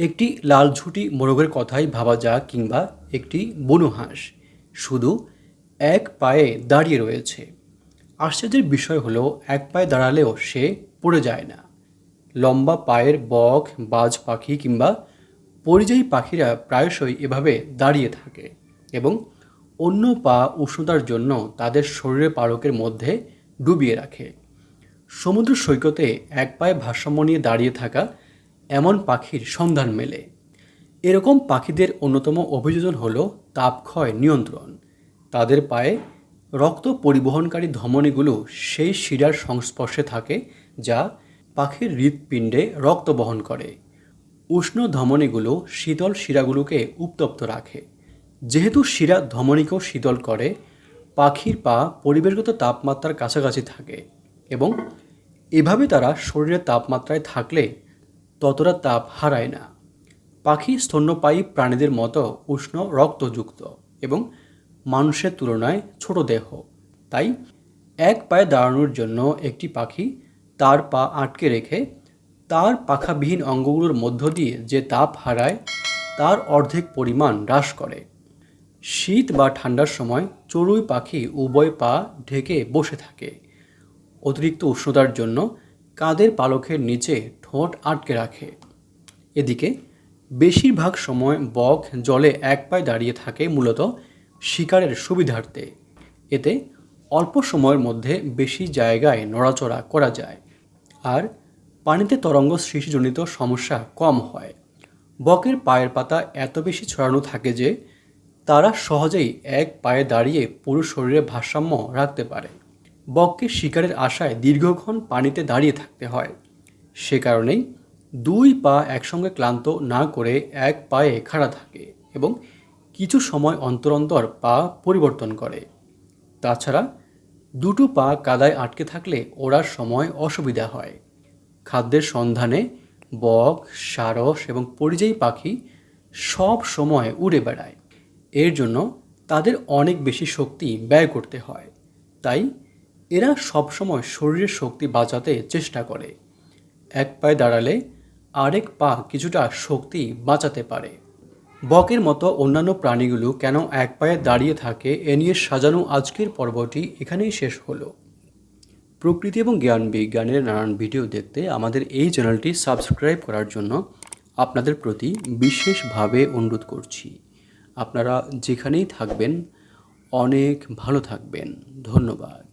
একটি লাল ঝুঁটি মোরগের কথাই ভাবা যাক কিংবা একটি বনু হাঁস। শুধু এক পায়ে দাঁড়িয়ে রয়েছে। আশ্চর্যের বিষয় হলো, এক পায়ে দাঁড়ালেও সে পড়ে যায় না। লম্বা পায়ের বক, বাজ পাখি কিংবা পরিযায়ী পাখিরা প্রায়শই এভাবে দাঁড়িয়ে থাকে এবং অন্য পা উষ্ণতার জন্য তাদের শরীরের পারকের মধ্যে ডুবিয়ে রাখে। সমুদ্র সৈকতে এক পায়ে ভারসাম্য নিয়ে দাঁড়িয়ে থাকা এমন পাখির সন্ধান মেলে। এরকম পাখিদের অন্যতম অভিযোজন হল তাপক্ষয় নিয়ন্ত্রণ। তাদের পায়ে রক্ত পরিবহনকারী ধমনীগুলো সেই শিরার সংস্পর্শে থাকে যা পাখির হৃৎপিণ্ডে রক্ত বহন করে। উষ্ণ ধমনীগুলো শীতল শিরাগুলোকে উত্তপ্ত রাখে। যেহেতু শিরা ধমনীকেও শীতল করে, পাখির পা পরিবেশগত তাপমাত্রার কাছাকাছি থাকে এবং এভাবে তারা শরীরের তাপমাত্রায় থাকলে ততটা তাপ হারায় না। পাখি স্তন্যপায়ী প্রাণীদের মতো উষ্ণ রক্তযুক্ত এবং মানুষের তুলনায় ছোট দেহ। তাই এক পায়ে দাঁড়ানোর জন্য একটি পাখি তার পা আটকে রেখে তার পাখাবিহীন অঙ্গগুলোর মধ্য দিয়ে যে তাপ হারায়, তার অর্ধেক পরিমাণ হ্রাস করে। শীত বা ঠান্ডার সময় চড়ুই পাখি উভয় পা ঢেকে বসে থাকে। অতিরিক্ত উষ্ণতার জন্য কাঁধের পালকের নিচে ঠোঁট আটকে রাখে। এদিকে, বেশিরভাগ সময় বক জলে এক পায়ে দাঁড়িয়ে থাকে মূলত শিকারের সুবিধার্থে। এতে অল্প সময়ের মধ্যে বেশি জায়গায় নড়াচড়া করা যায় আর পানিতে তরঙ্গ সৃষ্টিজনিত সমস্যা কম হয়। বকের পায়ের পাতা এত বেশি ছড়ানো থাকে যে তারা সহজেই এক পায়ে দাঁড়িয়ে পুরো শরীরে ভারসাম্য রাখতে পারে। বককে শিকারের আশায় দীর্ঘক্ষণ পানিতে দাঁড়িয়ে থাকতে হয়। সে কারণেই দুই পা একসঙ্গে ক্লান্ত না করে এক পায়ে খাড়া থাকে এবং কিছু সময় অন্তর অন্তর পা পরিবর্তন করে। তাছাড়া দুটো পা কাদায় আটকে থাকলে ওড়ার সময় অসুবিধা হয়। খাদ্যের সন্ধানে বক, সারস এবং পরিযায়ী পাখি সব সময় উড়ে বেড়ায়। এর জন্য তাদের অনেক বেশি শক্তি ব্যয় করতে হয়। তাই এরা সবসময় শরীরের শক্তি বাঁচাতে চেষ্টা করে। এক পায়ে দাঁড়ালে আরেক পা কিছুটা শক্তি বাঁচাতে পারে। বকের মতো অন্যান্য প্রাণীগুলো কেন এক পায়ে দাঁড়িয়ে থাকে এ নিয়ে সাজানো আজকের পর্বটি এখানেই শেষ হলো। প্রকৃতি এবং জ্ঞান বিজ্ঞানের নানান ভিডিও দেখতে আমাদের এই চ্যানেলটি সাবস্ক্রাইব করার জন্য আপনাদের প্রতি বিশেষভাবে অনুরোধ করছি। আপনারা যেখানেই থাকবেন, অনেক ভালো থাকবেন। ধন্যবাদ।